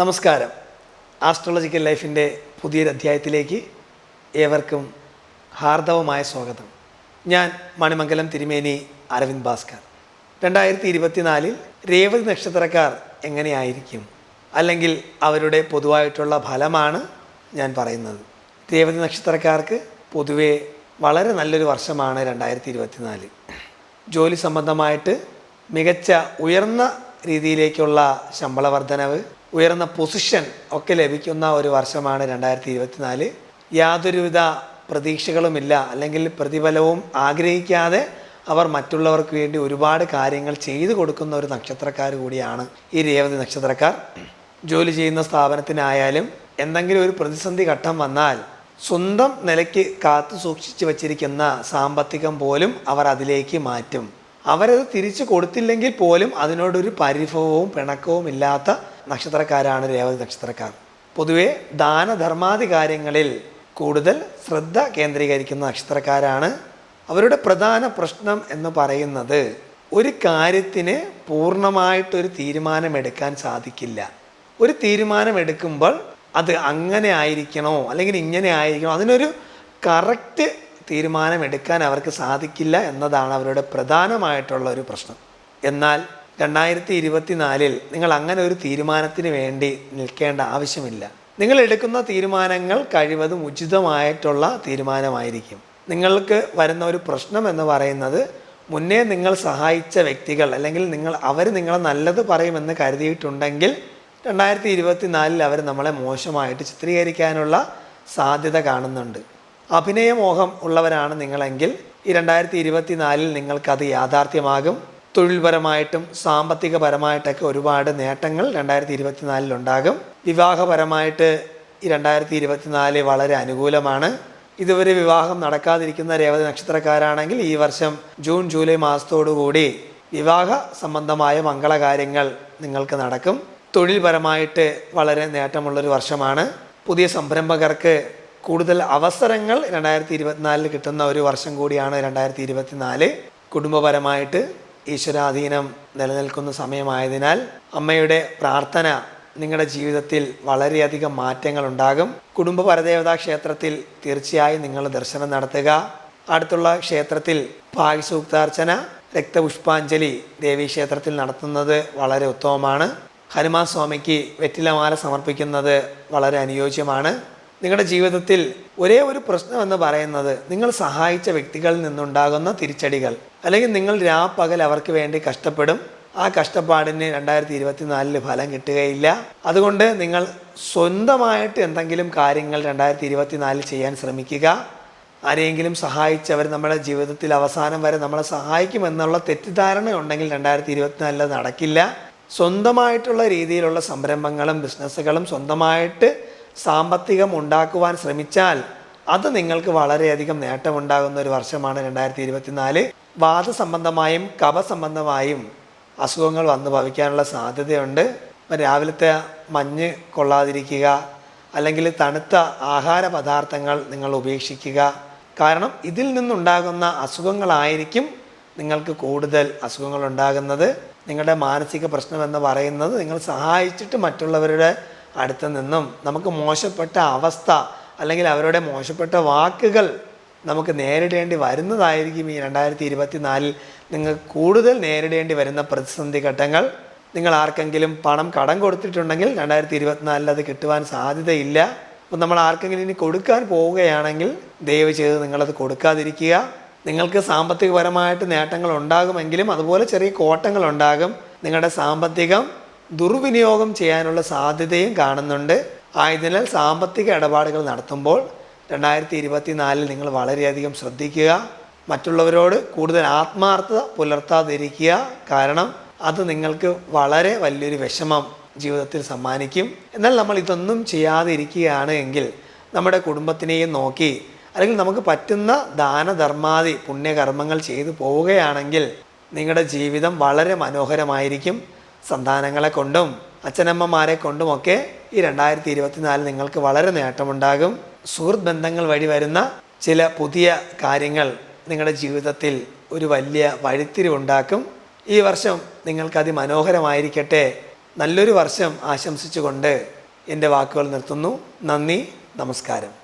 നമസ്കാരം. ആസ്ട്രോളജിക്കൽ ലൈഫിന്റെ പുതിയൊരു അധ്യായത്തിലേക്ക് ഏവർക്കും ഹാർദവമായ സ്വാഗതം. ഞാൻ മണിമംഗലം തിരുമേനി അരവിന്ദ് ഭാസ്കർ. രണ്ടായിരത്തി ഇരുപത്തിനാലിൽ രേവതി നക്ഷത്രക്കാർ എങ്ങനെയായിരിക്കും? അല്ലെങ്കിൽ അവരുടെ പൊതുവായിട്ടുള്ള ഫലമാണ് ഞാൻ പറയുന്നത്. രേവതി നക്ഷത്രക്കാർക്ക് പൊതുവേ വളരെ നല്ലൊരു വർഷമാണ് രണ്ടായിരത്തി ഇരുപത്തിനാല് ജോലി സംബന്ധമായിട്ട് മികച്ച ഉയർന്ന രീതിയിലേക്കുള്ള ശമ്പള വർധനവ് ഉയർന്ന പൊസിഷൻ ഒക്കെ ലഭിക്കുന്ന ഒരു വർഷമാണ് രണ്ടായിരത്തി ഇരുപത്തിനാല് യാതൊരുവിധ പ്രതീക്ഷകളുമില്ല അല്ലെങ്കിൽ പ്രതിഫലവും ആഗ്രഹിക്കാതെ അവർ മറ്റുള്ളവർക്ക് വേണ്ടി ഒരുപാട് കാര്യങ്ങൾ ചെയ്തു കൊടുക്കുന്ന ഒരു നക്ഷത്രക്കാർ കൂടിയാണ് ഈ രേവതി നക്ഷത്രക്കാർ. ജോലി ചെയ്യുന്ന സ്ഥാപനത്തിനായാലും എന്തെങ്കിലും ഒരു പ്രതിസന്ധി ഘട്ടം വന്നാൽ സ്വന്തം നിലയ്ക്ക് കാത്തു സൂക്ഷിച്ചു വച്ചിരിക്കുന്ന സാമ്പത്തികം പോലും അവർ അതിലേക്ക് മാറ്റും. അവരത് തിരിച്ചു കൊടുത്തില്ലെങ്കിൽ പോലും അതിനോടൊരു പരിഭവവും പിണക്കവും ഇല്ലാത്ത നക്ഷത്രക്കാരാണ് രേവതി നക്ഷത്രക്കാർ. പൊതുവെ ദാനധർമാദി കാര്യങ്ങളിൽ കൂടുതൽ ശ്രദ്ധ കേന്ദ്രീകരിക്കുന്ന നക്ഷത്രക്കാരാണ്. അവരുടെ പ്രധാന പ്രശ്നം എന്ന് പറയുന്നത് ഒരു കാര്യത്തിന് പൂർണമായിട്ടൊരു തീരുമാനമെടുക്കാൻ സാധിക്കില്ല. ഒരു തീരുമാനമെടുക്കുമ്പോൾ അത് അങ്ങനെ ആയിരിക്കണോ അല്ലെങ്കിൽ ഇങ്ങനെ ആയിരിക്കണോ അതിനൊരു കറക്റ്റ് തീരുമാനമെടുക്കാൻ അവർക്ക് സാധിക്കില്ല എന്നതാണ് അവരുടെ പ്രധാനമായിട്ടുള്ള ഒരു പ്രശ്നം. എന്നാൽ രണ്ടായിരത്തി ഇരുപത്തിനാലിൽ നിങ്ങൾ അങ്ങനെ ഒരു തീരുമാനത്തിന് വേണ്ടി നിൽക്കേണ്ട ആവശ്യമില്ല. നിങ്ങൾ എടുക്കുന്ന തീരുമാനങ്ങൾ കഴിവതും ഉചിതമായിട്ടുള്ള തീരുമാനമായിരിക്കും. നിങ്ങൾക്ക് വരുന്ന ഒരു പ്രശ്നം എന്ന് പറയുന്നത് മുന്നേ നിങ്ങൾ സഹായിച്ച വ്യക്തികൾ അല്ലെങ്കിൽ നിങ്ങൾ അവർ നിങ്ങളെ നല്ലത് പറയുമെന്ന് കരുതിയിട്ടുണ്ടെങ്കിൽ രണ്ടായിരത്തി ഇരുപത്തിനാലിൽ അവർ നമ്മളെ മോശമായിട്ട് ചിത്രീകരിക്കാനുള്ള സാധ്യത കാണുന്നുണ്ട്. അഭിനയമോഹം ഉള്ളവരാണ് നിങ്ങളെങ്കിൽ ഈ രണ്ടായിരത്തി ഇരുപത്തി നാലിൽ നിങ്ങൾക്കത് യാഥാർത്ഥ്യമാകും. തൊഴിൽപരമായിട്ടും സാമ്പത്തികപരമായിട്ടൊക്കെ ഒരുപാട് നേട്ടങ്ങൾ രണ്ടായിരത്തി ഇരുപത്തിനാലിൽ ഉണ്ടാകും. വിവാഹപരമായിട്ട് ഈ രണ്ടായിരത്തി ഇരുപത്തിനാല് വളരെ അനുകൂലമാണ്. ഇതുവരെ വിവാഹം നടക്കാതിരിക്കുന്ന രേവതി നക്ഷത്രക്കാരാണെങ്കിൽ ഈ വർഷം ജൂൺ ജൂലൈ മാസത്തോടുകൂടി വിവാഹ സംബന്ധമായ മംഗളകാര്യങ്ങൾ നിങ്ങൾക്ക് നടക്കും. തൊഴിൽപരമായിട്ട് വളരെ നേട്ടമുള്ളൊരു വർഷമാണ്. പുതിയ സംരംഭകർക്ക് കൂടുതൽ അവസരങ്ങൾ രണ്ടായിരത്തി ഇരുപത്തിനാലിൽ കിട്ടുന്ന ഒരു വർഷം കൂടിയാണ് രണ്ടായിരത്തി ഇരുപത്തിനാല് കുടുംബപരമായിട്ട് ഈശ്വരാധീനം നിലനിൽക്കുന്ന സമയമായതിനാൽ അമ്മയുടെ പ്രാർത്ഥന നിങ്ങളുടെ ജീവിതത്തിൽ വളരെയധികം മാറ്റങ്ങൾ ഉണ്ടാകും കുടുംബ പരദേവതാ ക്ഷേത്രത്തിൽ തീർച്ചയായും നിങ്ങൾ ദർശനം നടത്തുക. അടുത്തുള്ള ക്ഷേത്രത്തിൽ ഭാഗ്യസൂക്താർച്ചന രക്തപുഷ്പാഞ്ജലി ദേവീക്ഷേത്രത്തിൽ നടത്തുന്നത് വളരെ ഉത്തമമാണ്. ഹനുമാൻ സ്വാമിക്ക് വെറ്റിലമാല സമർപ്പിക്കുന്നത് വളരെ അനുയോജ്യമാണ്. നിങ്ങളുടെ ജീവിതത്തിൽ ഒരേ ഒരു പ്രശ്നം എന്ന് പറയുന്നത് നിങ്ങൾ സഹായിച്ച വ്യക്തികളിൽ നിന്നുണ്ടാകുന്ന തിരിച്ചടികൾ. അല്ലെങ്കിൽ നിങ്ങൾ രാപ്പകൽ അവർക്ക് വേണ്ടി കഷ്ടപ്പെടും. ആ കഷ്ടപ്പാടിന് രണ്ടായിരത്തി ഇരുപത്തിനാലിൽ ഫലം കിട്ടുകയില്ല. അതുകൊണ്ട് നിങ്ങൾ സ്വന്തമായിട്ട് എന്തെങ്കിലും കാര്യങ്ങൾ രണ്ടായിരത്തി ഇരുപത്തിനാലിൽ ചെയ്യാൻ ശ്രമിക്കുക. ആരെയെങ്കിലും സഹായിച്ചവർ നമ്മുടെ ജീവിതത്തിൽ അവസാനം വരെ നമ്മളെ സഹായിക്കുമെന്നുള്ള തെറ്റിദ്ധാരണ ഉണ്ടെങ്കിൽ രണ്ടായിരത്തി ഇരുപത്തിനാലിൽ നടക്കില്ല. സ്വന്തമായിട്ടുള്ള രീതിയിലുള്ള സംരംഭങ്ങളും ബിസിനസ്സുകളും സ്വന്തമായിട്ട് സാമ്പത്തികം ഉണ്ടാക്കുവാൻ ശ്രമിച്ചാൽ അത് നിങ്ങൾക്ക് വളരെയധികം നേട്ടമുണ്ടാകുന്ന ഒരു വർഷമാണ് രണ്ടായിരത്തി ഇരുപത്തിനാല് വാദസംബന്ധമായും കഫസംബന്ധമായും അസുഖങ്ങൾ വന്ന് ഭവിക്കാനുള്ള സാധ്യതയുണ്ട്. രാവിലത്തെ മഞ്ഞ് കൊള്ളാതിരിക്കുക അല്ലെങ്കിൽ തണുത്ത ആഹാര പദാർത്ഥങ്ങൾ നിങ്ങൾ ഉപേക്ഷിക്കുക. കാരണം ഇതിൽ നിന്നുണ്ടാകുന്ന അസുഖങ്ങളായിരിക്കും നിങ്ങൾക്ക് കൂടുതൽ അസുഖങ്ങൾ ഉണ്ടാകുന്നത് നിങ്ങളുടെ മാനസിക പ്രശ്നം എന്ന് പറയുന്നത് നിങ്ങൾ സഹായിച്ചിട്ട് മറ്റുള്ളവരുടെ അടുത്ത് നിന്നും നമുക്ക് മോശപ്പെട്ട അവസ്ഥ അല്ലെങ്കിൽ അവരുടെ മോശപ്പെട്ട വാക്കുകൾ നമുക്ക് നേരിടേണ്ടി വരുന്നതായിരിക്കും ഈ രണ്ടായിരത്തി ഇരുപത്തിനാലിൽ നിങ്ങൾ കൂടുതൽ നേരിടേണ്ടി വരുന്ന പ്രതിസന്ധി ഘട്ടങ്ങൾ. നിങ്ങൾ ആർക്കെങ്കിലും പണം കടം കൊടുത്തിട്ടുണ്ടെങ്കിൽ രണ്ടായിരത്തി ഇരുപത്തിനാലിൽ അത് കിട്ടുവാൻ സാധ്യതയില്ല. അപ്പം നമ്മൾ ആർക്കെങ്കിലും ഇനി കൊടുക്കാൻ പോവുകയാണെങ്കിൽ ദയവ് ചെയ്ത് നിങ്ങളത് കൊടുക്കാതിരിക്കുക. നിങ്ങൾക്ക് സാമ്പത്തികപരമായിട്ട് നേട്ടങ്ങൾ ഉണ്ടാകുമെങ്കിലും അതുപോലെ ചെറിയ കോട്ടങ്ങൾ ഉണ്ടാകും. നിങ്ങളുടെ സാമ്പത്തികം ദുർവിനിയോഗം ചെയ്യാനുള്ള സാധ്യതയും കാണുന്നുണ്ട്. ആയതിനാൽ സാമ്പത്തിക ഇടപാടുകൾ നടത്തുമ്പോൾ രണ്ടായിരത്തി ഇരുപത്തി നാലിൽ നിങ്ങൾ വളരെയധികം ശ്രദ്ധിക്കുക. മറ്റുള്ളവരോട് കൂടുതൽ ആത്മാർത്ഥത പുലർത്താതിരിക്കുക. കാരണം അത് നിങ്ങൾക്ക് വളരെ വലിയൊരു വിഷമം ജീവിതത്തിൽ സമ്മാനിക്കും. എന്നാൽ നമ്മൾ ഇതൊന്നും ചെയ്യാതെ ഇരിക്കുകയാണ് എങ്കിൽ നമ്മുടെ കുടുംബത്തിനെയും നോക്കി അല്ലെങ്കിൽ നമുക്ക് പറ്റുന്ന ദാനധർമാദി പുണ്യകർമ്മങ്ങൾ ചെയ്തു പോവുകയാണെങ്കിൽ നിങ്ങളുടെ ജീവിതം വളരെ മനോഹരമായിരിക്കും. സന്താനങ്ങളെ കൊണ്ടും അച്ഛനമ്മമാരെ കൊണ്ടും ഒക്കെ ഈ രണ്ടായിരത്തി ഇരുപത്തിനാലിൽ നിങ്ങൾക്ക് വളരെ നേട്ടമുണ്ടാകും. സുഹൃത്ത് ബന്ധങ്ങൾ വഴി വരുന്ന ചില പുതിയ കാര്യങ്ങൾ നിങ്ങളുടെ ജീവിതത്തിൽ ഒരു വലിയ വഴിത്തിരിവുണ്ടാക്കും ഈ വർഷം നിങ്ങൾക്ക് അതിമനോഹരമായിരിക്കട്ടെ. നല്ലൊരു വർഷം ആശംസിച്ചുകൊണ്ട് എന്റെ വാക്കുകൾ നിർത്തുന്നു. നന്ദി നമസ്കാരം.